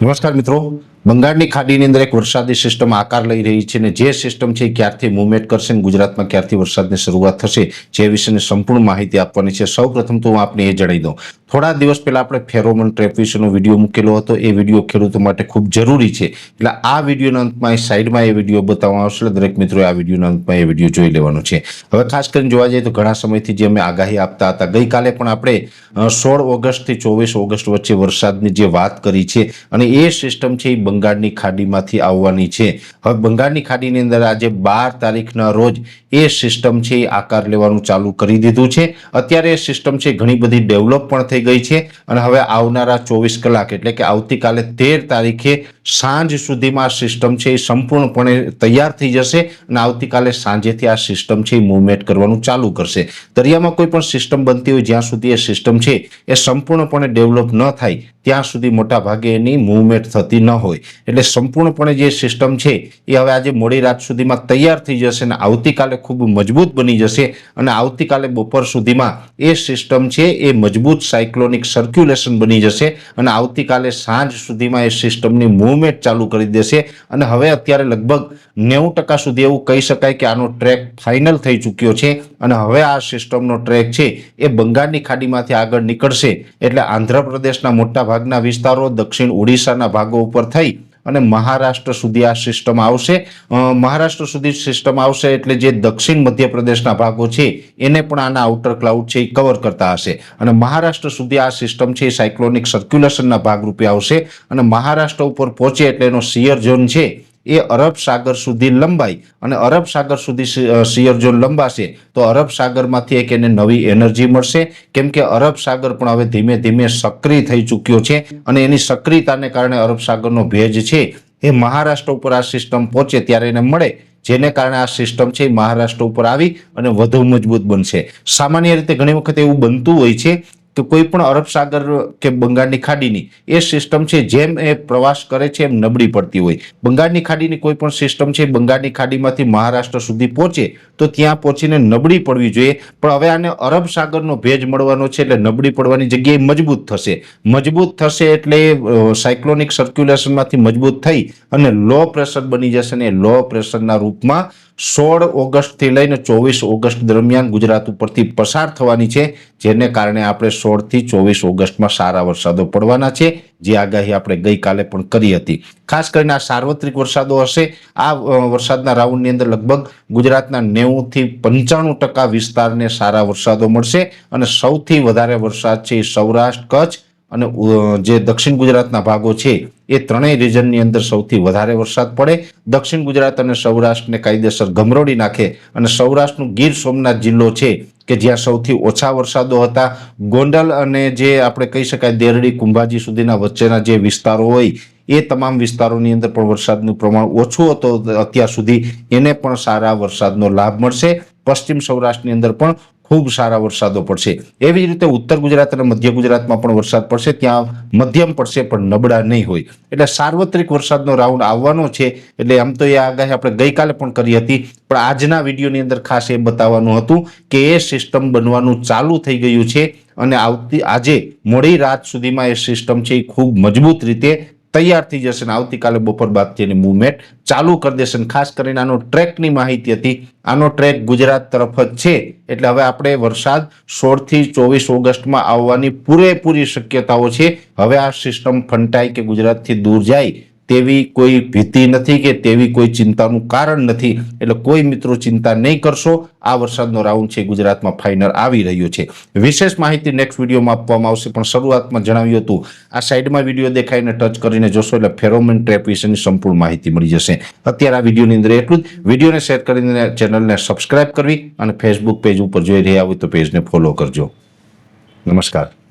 નમસ્કાર મિત્રો. બંગાળની ખાડીની અંદર એક વરસાદી સિસ્ટમ આકાર લઈ રહી છે અને જે સિસ્ટમ છે એ ક્યારથી મૂવમેન્ટ કરશે અને ગુજરાતમાં ક્યારથી વરસાદની શરૂઆત થશે જે વિશેની સંપૂર્ણ માહિતી આપવાની છે. સૌપ્રથમ તો હું આપને એ જણાવી દઉં. થોડા દિવસ પહેલાં આપણે ફેરોમન ટ્રેપ વિશેનો વીડિયો મૂકેલો હતો. એ વીડિયો ખેડૂતો માટે ખૂબ જરૂરી છે. એટલે આ વિડીયોના અંતમાં એ સાઈડમાં એ વીડિયો બતાવવામાં આવશે એટલે દરેક મિત્રોએ આ વિડીયોના અંતમાં એ વીડિયો જોઈ લેવાનો છે. હવે ખાસ કરીને જોવા જઈએ તો ઘણા સમયથી જે અમે આગાહી આપતા હતા, ગઈકાલે પણ આપણે સોળ ઓગસ્ટથી ચોવીસ ઓગસ્ટ વચ્ચે વરસાદની જે વાત કરી છે અને એ સિસ્ટમ છે એ બંગાળની ખાડીમાંથી આવવાની છે. હવે બંગાળની ખાડીની અંદર આજે બાર તારીખના રોજ એ સિસ્ટમ છે એ આકાર લેવાનું ચાલુ કરી દીધું છે. અત્યારે એ સિસ્ટમ છે ઘણી બધી ડેવલપ પણ થઈ ગઈ છે અને હવે આવનારા ચોવીસ કલાક એટલે કે આવતીકાલે તેર તારીખે સાંજ સુધીમાં આ સિસ્ટમ છે એ સંપૂર્ણપણે તૈયાર થઈ જશે અને આવતીકાલે સાંજેથી આ સિસ્ટમ છે એ મૂવમેન્ટ કરવાનું ચાલુ કરશે. દરિયામાં કોઈ પણ સિસ્ટમ બનતી હોય જ્યાં સુધી એ સિસ્ટમ છે એ સંપૂર્ણપણે ડેવલપ ન થાય, ત્યાં સુધી મોટા ભાગે એની મૂવમેન્ટ થતી ન હોય. એટલે સંપૂર્ણપણે જે સિસ્ટમ છે, એ હવે આજે મોડી રાત સુધીમાં તૈયાર થઈ જશે અને આવતીકાલે ખૂબ મજબૂત બની જશે. અને આવતીકાલે બપોર સુધીમાં એ સિસ્ટમ છે, એ મજબૂત સાયક્લોનિક સર્ક્યુલેશન બની જશે અને આવતીકાલે સાંજ સુધીમાં એ સિસ્ટમની મૂવમેન્ટ ચાલુ કરી દેશે. અને હવે અત્યારે લગભગ નેવું ટકા સુધી એવું કહી શકાય કે આનો ટ્રેક ફાઇનલ થઈ ચૂક્યો છે. અને હવે આ સિસ્ટમનો ટ્રેક છે, એ બંગાળની ખાડીમાંથી આગળ નીકળશે. એટલે આંધ્રપ્રદેશના મોટા ભાગના વિસ્તારો, દક્ષિણ ઓડિશાના ભાગો ઉપર થઈ અને મહારાષ્ટ્ર સુધી આ સિસ્ટમ આવશે. મહારાષ્ટ્ર સુધી સિસ્ટમ આવશે એટલે જે દક્ષિણ મધ્યપ્રદેશના ભાગો છે, એને પણ આના આઉટર ક્લાઉડ છે એ કવર કરતા હશે. અને મહારાષ્ટ્ર સુધી આ સિસ્ટમ છે એ સાયક્લોનિક સર્ક્યુલેશનના ભાગરૂપે આવશે. અને મહારાષ્ટ્ર ઉપર પહોંચે એટલે એનો સિયર ઝોન છે એ અરબ સાગર સુધી લંબાઈ અને અરબ સાગર સુધી શિયર જો લંબાશે, તો અરબ સાગરમાંથી એક એને નવી એનર્જી મળશે. કેમ કે અરબ સાગર પણ હવે ધીમે ધીમે સક્રિય થઈ ચૂક્યો છે અને એની સક્રિયતાને કારણે અરબ સાગરનો ભેજ છે. એ મહારાષ્ટ્ર ઉપર આ સિસ્ટમ પહોંચે ત્યારે એને મળે. જેને કારણે આ સિસ્ટમ છે મહારાષ્ટ્ર ઉપર આવી અને વધુ મજબૂત બનશે. સામાન્ય રીતે ઘણી વખત એવું બનતું હોય છે કે કોઈ પણ અરબ સાગર કે બંગાળની ખાડીની એ સિસ્ટમ છે, જેમ એ પ્રવાસ કરે છે, એમ નબળી પડતી હોય. બંગાળની ખાડીની કોઈ પણ સિસ્ટમ છે, બંગાળની ખાડીમાંથી મહારાષ્ટ્ર સુધી પહોંચે, તો ત્યાં પહોંચીને નબળી પડવી જોઈએ. પણ હવે આને અરબ સાગરનો ભેજ મળવાનો છે, એટલે નબળી પડવાની જગ્યાએ મજબૂત થશે. મજબૂત થશે એટલે સાયક્લોનિક સર્ક્યુલેશનમાંથી મજબૂત થઈ અને લો પ્રેશર બની જશે ને લો પ્રેશરના રૂપમાં સોળ ઓગસ્ટથી લઈને ચોવીસ ઓગસ્ટ દરમિયાન ગુજરાત ઉપરથી પસાર થવાની છે, જેને કારણે આપણે સોળથી ચોવીસ ઓગસ્ટમાં સારા વરસાદો પડવાના છે, જે આગાહી આપણે ગઈકાલે પણ કરી હતી. ખાસ કરીને આ સાર્વત્રિક વરસાદો હશે. આ વરસાદના રાઉન્ડની અંદર લગભગ ગુજરાતના નેવુંથી પંચાણું ટકા વિસ્તારને સારા વરસાદો મળશે અને સૌથી વધારે વરસાદ છે સૌરાષ્ટ્ર, કચ્છ અને જે દક્ષિણ ગુજરાતના ભાગો છે. એ ત્રણેય રિજનની અંદર સૌથી વધારે વરસાદ પડે. દક્ષિણ ગુજરાત અને સૌરાષ્ટ્રને કાયદેસર ગમરોડી નાખે અને સૌરાષ્ટ્રનું ગીર સોમનાથ જિલ્લો છે કે જ્યાં સૌથી ઓછા વરસાદો હતા. ગોંડલ અને જે આપણે કહી શકાય દેરડી કુંભાજી સુધીના વચ્ચેના જે વિસ્તારો હોય, એ તમામ વિસ્તારોની અંદર પણ વરસાદનું પ્રમાણ ઓછું હતું અત્યાર સુધી. એને પણ સારા વરસાદનો લાભ મળશે. પશ્ચિમ સૌરાષ્ટ્રની અંદર પણ ખૂબ સારા વરસાદો પડશે. એવી જ રીતે ઉત્તર ગુજરાત અને મધ્ય ગુજરાતમાં પણ વરસાદ પડશે. ત્યાં મધ્યમ પડશે, પણ નબળા નહીં હોય. એટલે સાર્વત્રિક વરસાદનો રાઉન્ડ આવવાનો છે. એટલે આમ તો એ આગાહી આપણે ગઈકાલે પણ કરી હતી. પણ આજના વિડીયોની અંદર ખાસ એ બતાવવાનું હતું કે એ સિસ્ટમ બનવાનું ચાલુ થઈ ગયું છે. અને આવતી, આજે મોડી રાત સુધીમાં એ સિસ્ટમ છે એ ખૂબ મજબૂત રીતે તૈયાર થઈ જશે અને આવતીકાલે બપોર બાદ તેની મૂવમેન્ટ ચાલુ કરી દેશે અને ખાસ કરીને આનો ટ્રેકની માહિતી હતી. આનો ટ્રેક ગુજરાત તરફ જ છે. એટલે હવે આપણે વરસાદ સોળથી ચોવીસ ઓગસ્ટમાં આવવાની પૂરેપૂરી શક્યતાઓ છે. હવે આ સિસ્ટમ ફંટાય કે ગુજરાતથી દૂર જાય તેવી કોઈ ભીતિ નથી કે તેવી કોઈ ચિંતાનું કારણ નથી. એટલે કોઈ મિત્રો ચિંતા નહીં કરશો. આ વરસાદનો રાઉન્ડ છે. ગુજરાતમાં ફાઇનલ આવી રહ્યો છે. વિશેષ માહિતી નેક્સ્ટ વિડીયોમાં આપવામાં આવશે. પણ શરૂઆતમાં જણાવ્યું હતું, આ સાઈડમાં વીડિયો દેખાઈને ટચ કરીને જોશો એટલે ફેરોમેન ટ્રેપ વિશેની સંપૂર્ણ માહિતી મળી જશે. અત્યારે આ વિડીયોની અંદર એટલું જ. વિડીયોને શેર કરીને ચેનલને સબસ્ક્રાઇબ કરવી અને ફેસબુક પેજ ઉપર જોઈ રહ્યા હોય તો પેજને ફોલો કરજો. નમસ્કાર.